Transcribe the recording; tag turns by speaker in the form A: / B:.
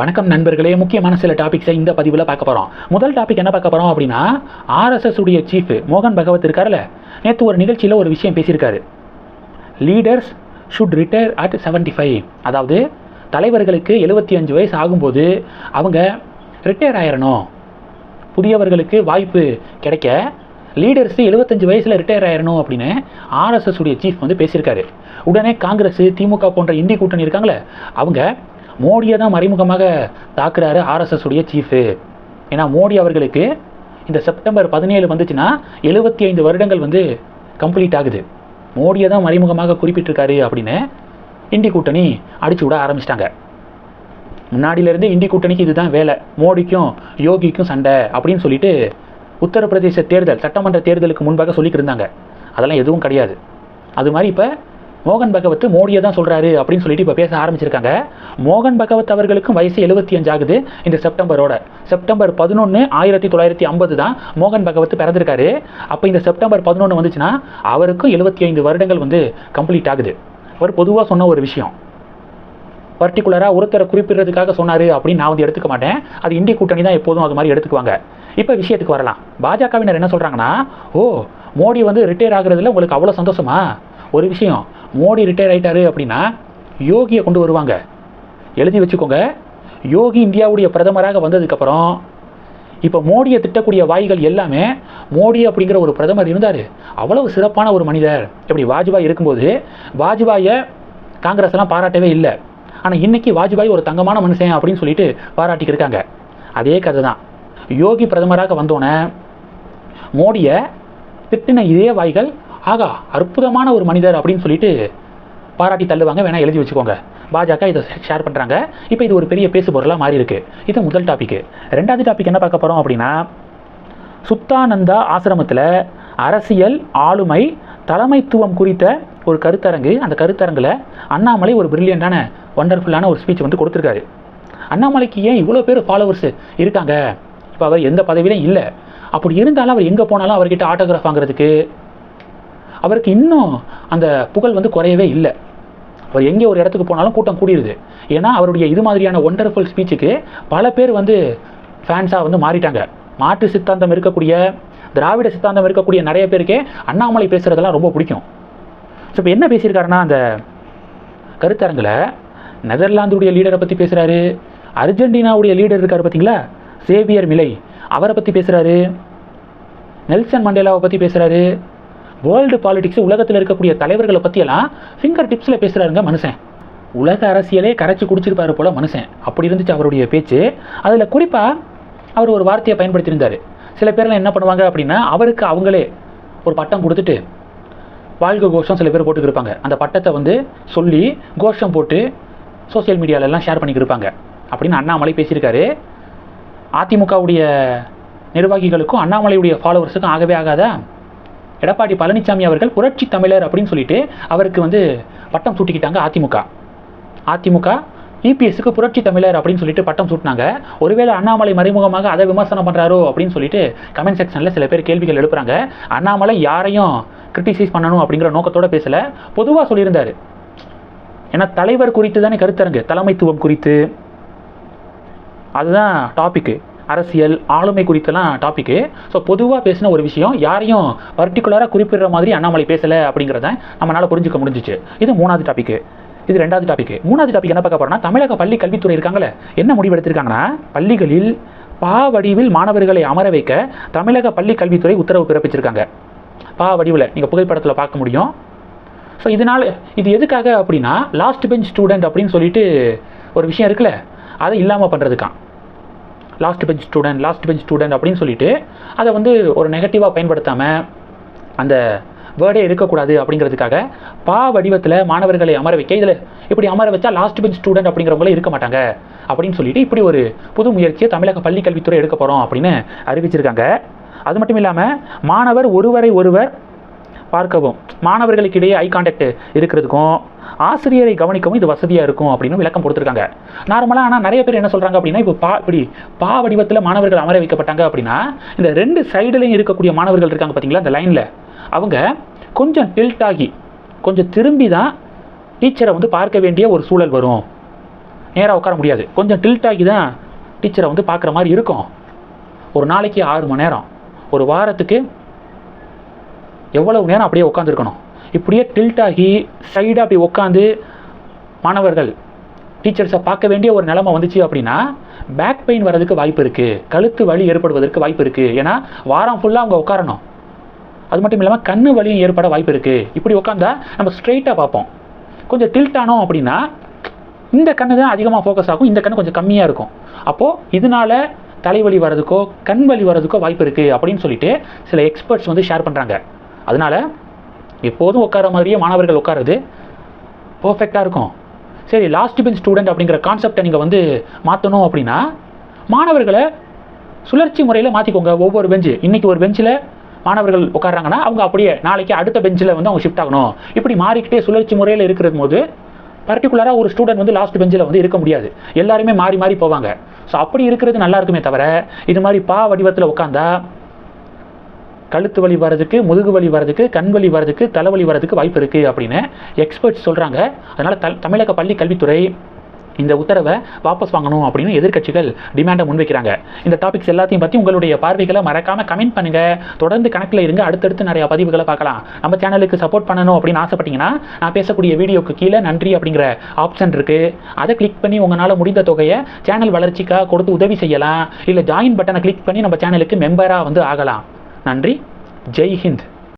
A: வணக்கம் நண்பர்களே. முக்கியமான சில டாபிக்ஸை இந்த பதிவில் பார்க்க போகிறோம் முதல் டாபிக் என்ன பார்க்க போகிறோம் அப்படின்னா ஆர்எஸ்எஸ் உடைய சீஃப் மோகன் பகவத் இருக்கார்ல நேற்று ஒரு நிகழ்ச்சியில் ஒரு விஷயம் பேசியிருக்காரு. Leaders should retire at 75 five அதாவது தலைவர்களுக்கு எழுபத்தி அஞ்சு வயசு ஆகும்போது அவங்க ரிட்டையர் ஆயிரணும். புதியவர்களுக்கு வாய்ப்பு கிடைக்க லீடர்ஸ் எழுபத்தஞ்சு வயசில் ரிட்டையர் ஆயிரணும் அப்படின்னு ஆர்எஸ்எஸ் உடைய சீஃப் வந்து பேசியிருக்காரு. உடனே காங்கிரஸ் திமுக போன்ற இந்தி கூட்டணி இருக்காங்களே அவங்க மோடியை தான் மறைமுகமாக தாக்குறாரு ஆர்எஸ்எஸ் உடைய சீஃபு ஏன்னா மோடி அவர்களுக்கு இந்த செப்டம்பர் பதினேழு வந்துச்சுன்னா எழுபத்தி ஐந்து வருடங்கள் வந்து கம்ப்ளீட் ஆகுது. மோடியை தான் மறைமுகமாக குறிப்பிட்டிருக்காரு அப்படின்னு இந்தி கூட்டணி அடிச்சு விட ஆரம்பிச்சிட்டாங்க. முன்னாடியிலேருந்து இந்தி கூட்டணிக்கு இதுதான் வேலை. மோடிக்கும் யோகிக்கும் சண்டை அப்படின்னு சொல்லிட்டு உத்தரப்பிரதேச தேர்தல் சட்டமன்ற தேர்தலுக்கு முன்பாக சொல்லிக்கிருந்தாங்க அதெல்லாம் எதுவும் கிடையாது. அது மாதிரி இப்போ மோகன் பகவத் மோடியை தான் சொல்கிறாரு அப்படின்னு சொல்லிட்டு இப்போ பேச ஆரம்பிச்சிருக்காங்க. மோகன் பகவத் அவர்களுக்கும் வயசு எழுபத்தி அஞ்சு ஆகுது இந்த செப்டம்பரோட. செப்டம்பர் பதினொன்று ஆயிரத்தி தொள்ளாயிரத்தி ஐம்பது தான் மோகன் பகவத் பிறந்திருக்காரு. அப்போ இந்த செப்டம்பர் பதினொன்று வந்துச்சுன்னா அவருக்கும் எழுபத்தி ஐந்து வருடங்கள் வந்து கம்ப்ளீட் ஆகுது. அவர் பொதுவாக சொன்ன ஒரு விஷயம். பர்டிகுலராக ஒருத்தரை குறிப்பிடுறதுக்காக சொன்னார் அப்படின்னு நான் வந்து எடுத்துக்க மாட்டேன். அது இந்திய கூட்டணி தான் எப்போதும் அது மாதிரி எடுத்துக்குவாங்க. இப்போ விஷயத்துக்கு வரலாம். பாஜகவினர் என்ன சொல்கிறாங்கன்னா ஓ மோடி வந்து ரிட்டையர் ஆகுறதுல உங்களுக்கு அவ்வளோ சந்தோஷமா? ஒரு விஷயம் மோடி ரிட்டையர் ஆயிட்டாரு அப்படின்னா யோகியை கொண்டு வருவாங்க. எழுதி வச்சுக்கோங்க. யோகி இந்தியாவுடைய பிரதமராக வந்ததுக்கப்புறம் இப்போ மோடியை திட்டக்கூடிய வாய்கள் எல்லாமே மோடி அப்படிங்கிற ஒரு பிரதமர் இருந்தார். அவ்வளவு சிறப்பான ஒரு மனிதர். இப்படி வாஜ்பாய் இருக்கும்போது வாஜ்பாயை காங்கிரஸ் எல்லாம் பாராட்டவே இல்லை. ஆனால் இன்னைக்கு வாஜ்பாய் ஒரு தங்கமான மனுஷன் அப்படின்னு சொல்லிட்டு பாராட்டிக்கிருக்காங்க அதே கதை தான் யோகி பிரதமராக வந்தோடனே மோடியை திட்டின இதே வாய்கள் ஆகா அற்புதமான ஒரு மனிதர் அப்படின்னு சொல்லிட்டு பாராட்டி தள்ளுவாங்க வேணால் எழுதி வச்சுக்கோங்க. பாஜக இதை ஷேர் பண்ணுறாங்க இப்போ இது ஒரு பெரிய பேசு பொருளாக மாறி இருக்கு. இது முதல் டாபிக் ரெண்டாவது டாபிக் என்ன பார்க்க போகிறோம் அப்படின்னா சுத்தானந்தா ஆசிரமத்தில் அரசியல் ஆளுமை தலைமைத்துவம் குறித்த ஒரு கருத்தரங்கு அந்த கருத்தரங்கில் அண்ணாமலை ஒரு பிரில்லியண்டான ஒண்டர்ஃபுல்லான ஒரு ஸ்பீச் வந்து கொடுத்துருக்காரு. அண்ணாமலைக்கு ஏன் இவ்வளோ பேர் ஃபாலோவர்ஸ் இருக்காங்க? இப்போ அவர் எந்த பதவியிலும் இல்லை. அப்படி இருந்தாலும் அவர் எங்கே போனாலும் அவர்கிட்ட ஆட்டோகிராஃப் வாங்குறதுக்கு அவருக்கு இன்னும் அந்த புகழ் வந்து குறையவே இல்லை. அவர் எங்கே ஒரு இடத்துக்கு போனாலும் கூட்டம் கூடியிருது ஏன்னா அவருடைய இது மாதிரியான ஒண்டர்ஃபுல் ஸ்பீச்சுக்கு பல பேர் வந்து ஃபேன்ஸாக வந்து மாறிட்டாங்க. மாற்று சித்தாந்தம் இருக்கக்கூடிய திராவிட சித்தாந்தம் இருக்கக்கூடிய நிறைய பேருக்கே அண்ணாமலை பேசுகிறதெல்லாம் ரொம்ப பிடிக்கும். ஸோ இப்போ என்ன பேசியிருக்காருன்னா அந்த கருத்தரங்கில் நெதர்லாந்துடைய லீடரை பற்றி பேசுகிறாரு அர்ஜென்டினாவுடைய லீடர் இருக்கார் பார்த்தீங்களா சேவியர் மிலை அவரை பற்றி பேசுகிறாரு நெல்சன் மண்டேலாவை பற்றி பேசுகிறாரு வேர்ல்டு பாலிடிக்ஸ் உலகத்தில் இருக்கக்கூடிய தலைவர்களை பற்றியெல்லாம் ஃபிங்கர் டிப்ஸில் பேசுகிறாருங்க மனுஷன். உலக அரசியலே கரைச்சி குடிச்சிருப்பாரு போல மனுஷன். அப்படி இருந்துச்சு அவருடைய பேச்சு. அதில் குறிப்பாக அவர் ஒரு வார்த்தையை பயன்படுத்தியிருந்தார். சில பேர்லாம் என்ன பண்ணுவாங்க அப்படின்னா அவருக்கு அவங்களே ஒரு பட்டம் கொடுத்துட்டு வாழ்க கோஷம் சில பேர் போட்டுக்கிருப்பாங்க அந்த பட்டத்தை வந்து சொல்லி கோஷம் போட்டு சோஷியல் மீடியாலெல்லாம் ஷேர் பண்ணிக்கிருப்பாங்க அப்படின்னு அண்ணாமலை பேசியிருக்காரு. அதிமுகவுடைய நிர்வாகிகளுக்கும் அண்ணாமலையுடைய ஃபாலோவர்ஸுக்கும் ஆகவே ஆகாதா? எடப்பாடி பழனிசாமி அவர்கள் புரட்சி தமிழர் அப்படின்னு சொல்லிட்டு அவருக்கு வந்து பட்டம் சூட்டிக்கிட்டாங்க அதிமுக. அதிமுக இபிஎஸ்க்கு புரட்சி தமிழர் அப்படின்னு சொல்லிட்டு பட்டம் சூட்டினாங்க. ஒருவேளை அண்ணாமலை மறைமுகமாக அதை விமர்சனம் பண்ணுறாரோ அப்படின்னு சொல்லிட்டு கமெண்ட் செக்ஷனில் சில பேர் கேள்விகள் எழுப்புறாங்க. அண்ணாமலை யாரையும் கிரிட்டிசைஸ் பண்ணணும் அப்படிங்கிற நோக்கத்தோட பேசலை. பொதுவாக சொல்லியிருந்தார். ஏன்னா தலைவர் குறித்து தானே கருத்தரங்கு தலைமைத்துவம் குறித்து. அதுதான் டாபிக்கு அரசியல் ஆளுமை குறித்தெல்லாம் டாபிக்கு ஸோ பொதுவாக பேசின ஒரு விஷயம் யாரையும் பர்டிகுலராக குறிப்பிடுற மாதிரி அண்ணாமலை பேசலை அப்படிங்கிறத நம்மளால் புரிஞ்சுக்க முடிஞ்சிச்சு. இது மூணாவது டாபிக்கு இது ரெண்டாவது டாபிக் மூணாவது டாபிக் என்ன பார்க்க போறோம்னா தமிழக பள்ளி கல்வித்துறை இருக்காங்களே என்ன முடிவு எடுத்திருக்காங்கன்னா பள்ளிகளில் பா வடிவில் மாணவர்களை அமர வைக்க தமிழக பள்ளி கல்வித்துறை உத்தரவு பிறப்பிச்சிருக்காங்க. பா வடிவில் நீங்கள் புகைப்படத்தில் பார்க்க முடியும். ஸோ இதனால் இது எதுக்காக அப்படின்னா லாஸ்ட் பெஞ்ச் ஸ்டூடெண்ட் அப்படின்னு சொல்லிட்டு ஒரு விஷயம் இருக்குல்ல அதை இல்லாமல் பண்ணுறதுக்கான் last bench student last bench student அப்படின்னு சொல்லிட்டு அதை வந்து ஒரு நெகட்டிவாக பயன்படுத்தாமல் அந்த வேர்டே இருக்கக்கூடாது அப்படிங்கிறதுக்காக பா வடிவத்தில் மாணவர்களை அமர வைக்க இதில் இப்படி அமர வச்சா லாஸ்ட் பெஞ்ச் ஸ்டூடெண்ட் அப்படிங்கிறவங்களே இருக்க மாட்டாங்க அப்படின்னு சொல்லிட்டு இப்படி ஒரு புது முயற்சியை தமிழக பள்ளி கல்வித்துறை எடுக்க போகிறோம் அப்படின்னு அறிவிச்சிருக்காங்க. அது மட்டும் இல்லாமல் மாணவர் ஒருவரை ஒருவர் பார்க்கவும். மாணவர்களுக்கிடையே ஐ கான்டாக்ட் இருக்கிறதுக்கும் ஆசிரியரை கவனிக்கவும் இது வசதியாக இருக்கும் அப்படின்னு விளக்கம் கொடுத்துருக்காங்க. நார்மலாக ஆனால் நிறைய பேர் என்ன சொல்கிறாங்க அப்படின்னா இப்போ பா இப்படி பா வடிவத்தில் மாணவர்கள் அமர வைக்கப்பட்டாங்க அப்படின்னா இந்த ரெண்டு சைடுலையும் இருக்கக்கூடிய மாணவர்கள் இருக்காங்க பார்த்தீங்களா இந்த லைனில் அவங்க கொஞ்சம் டில்ட் ஆகி கொஞ்சம் திரும்பி தான் டீச்சரை வந்து பார்க்க வேண்டிய ஒரு சூழல் வரும். நேராக உட்கார முடியாது. கொஞ்சம் டில்ட் ஆகி தான் டீச்சரை வந்து பார்க்குற மாதிரி இருக்கும். ஒரு நாளைக்கு ஆறு மணி நேரம். ஒரு வாரத்துக்கு எவ்வளவு நேரம் அப்படியே உட்காந்துருக்கணும் இப்படியே டில்ட் ஆகி சைடாக அப்படி உட்காந்து மாணவர்கள் டீச்சர்ஸை பார்க்க வேண்டிய ஒரு நிலைமை வந்துச்சு அப்படின்னா பேக் பெயின் வர்றதுக்கு வாய்ப்பு இருக்குது கழுத்து வலி ஏற்படுவதற்கு வாய்ப்பு இருக்குது ஏன்னா வாரம் ஃபுல்லாக அவங்க உட்காரணும் அது மட்டும் இல்லாமல் கண்ணு வலியும் ஏற்பட வாய்ப்பு இருக்குது இப்படி உட்காந்தா நம்ம ஸ்ட்ரெயிட்டாக பார்ப்போம். கொஞ்சம் டில்ட் ஆனோம் அப்படின்னா இந்த கண்ணு தான் அதிகமாக ஃபோக்கஸ் ஆகும். இந்த கண்ணு கொஞ்சம் கம்மியாக இருக்கும். அப்போது இதனால தலைவலி வர்றதுக்கோ கண் வலி வர்றதுக்கோ வாய்ப்பு இருக்குது அப்படின்னு சொல்லிட்டு சில எக்ஸ்பர்ட்ஸ் வந்து ஷேர் பண்ணுறாங்க அதனால் எப்போதும் உட்கார மாதிரியே மாணவர்கள் உட்காருது பர்ஃபெக்டாக இருக்கும். சரி லாஸ்ட் பெஞ்ச் ஸ்டூடெண்ட் அப்படிங்கிற கான்செப்டை நீங்கள் வந்து மாற்றணும் அப்படின்னா மாணவர்களை சுழற்சி முறையில் மாற்றிக்கோங்க ஒவ்வொரு பெஞ்சு இன்றைக்கி ஒரு பெஞ்சில் மாணவர்கள் உட்கார்றாங்கன்னா அவங்க அப்படியே நாளைக்கு அடுத்த பெஞ்சில் வந்து அவங்க ஷிஃப்ட் ஆகணும். இப்படி மாறிக்கிட்டே சுழற்சி முறையில் இருக்கிற போது பர்டிகுலராக ஒரு ஸ்டூடெண்ட் வந்து லாஸ்ட் பெஞ்சில் வந்து இருக்க முடியாது. எல்லாருமே மாறி மாறி போவாங்க. ஸோ அப்படி இருக்கிறது நல்லா இருக்குமே தவிர இது மாதிரி பா வடிவத்தில் உட்காந்தா கழுத்து வலி வர்றதுக்கு முதுகு வலி வர்றதுக்கு கண் வலி வர்றதுக்கு தலைவலி வர்றதுக்கு வாய்ப்பு இருக்குது அப்படின்னு எக்ஸ்பர்ட்ஸ் சொல்கிறாங்க அதனால் த தமிழக பள்ளி கல்வித்துறை இந்த உத்தரவை வாபஸ் வாங்கணும் அப்படின்னு எதிர்க்கட்சிகள் டிமாண்டை முன்வைக்கிறாங்க. இந்த டாபிக்ஸ் எல்லாத்தையும் பற்றி உங்களுடைய பார்வைகளை மறக்காமல் கமெண்ட் பண்ணுங்கள் தொடர்ந்து கணக்கில் இருங்க. அடுத்தடுத்து நிறைய பதிவுகளை பார்க்கலாம். நம்ம சேனலுக்கு சப்போர்ட் பண்ணணும் அப்படின்னு ஆசைப்பட்டீங்கன்னா நான் பேசக்கூடிய வீடியோக்கு கீழே நன்றி அப்படிங்கிற ஆப்ஷன் இருக்குது அதை கிளிக் பண்ணி உங்களால் முடிந்த தொகையை சேனல் வளர்ச்சிக்காக கொடுத்து உதவி செய்யலாம். இல்லை ஜாயின் பட்டனை கிளிக் பண்ணி நம்ம சேனலுக்கு மெம்பராக வந்து ஆகலாம். நன்றி. ஜெய் ஹிந்த்.